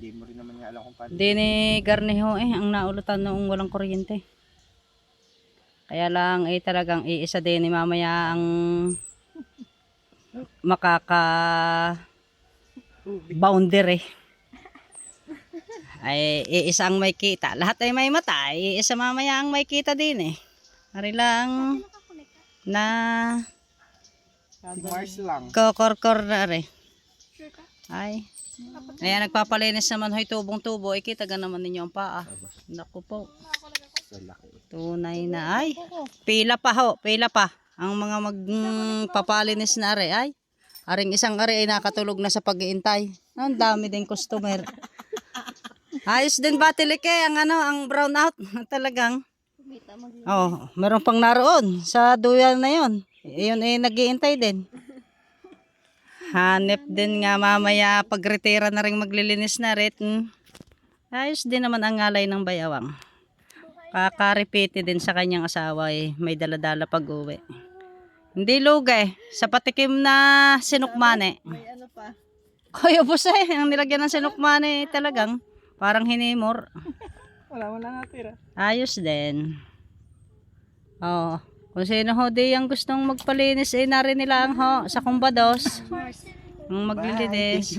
Hindi mo rin naman nga alam kung paano. Hindi ni Garneho eh, ang naulutan noong walang kuryente. Kaya lang eh talagang iisa din ni mamaya ang makaka boundary. Ay iisa ang may kita. Lahat ay may mata. Iisa mamaya ang may kita din eh. Ari lang na Si Mars lang. kokorkor na rin. Ay. Ayan, nagpapalinis naman hoy tubong-tubo. Ikita ka naman ninyo ang paa. Naku po. Tunay na. Ay, pila pa ho. Pila pa. Ang mga magpapalinis na are. Ay, aring isang are ay nakatulog na sa pag-iintay. Ang dami din customer. Ayos din ba tilike ang ano, ang brown out. Talagang. Oh, meron pang naroon sa duyan na yon. Iyon ay nag-iintay din. Hanep din nga mamaya pag-retira na rin maglilinis na rin. Ayos din naman ang ngalay ng bayawang. Kakaripiti din sa kanyang asawa eh. May daladala pag uwi. Hindi lugay. Sa patikim na sinukmane. May ano pa. Boss eh. Ang nilagyan ng sinukmane talagang parang hinimor. Wala, wala nga tira. Ayos din. Oh, kung sino ho di ang gustong magpalinis eh narin nila ang ho sa kumbados. Ang maglilinis.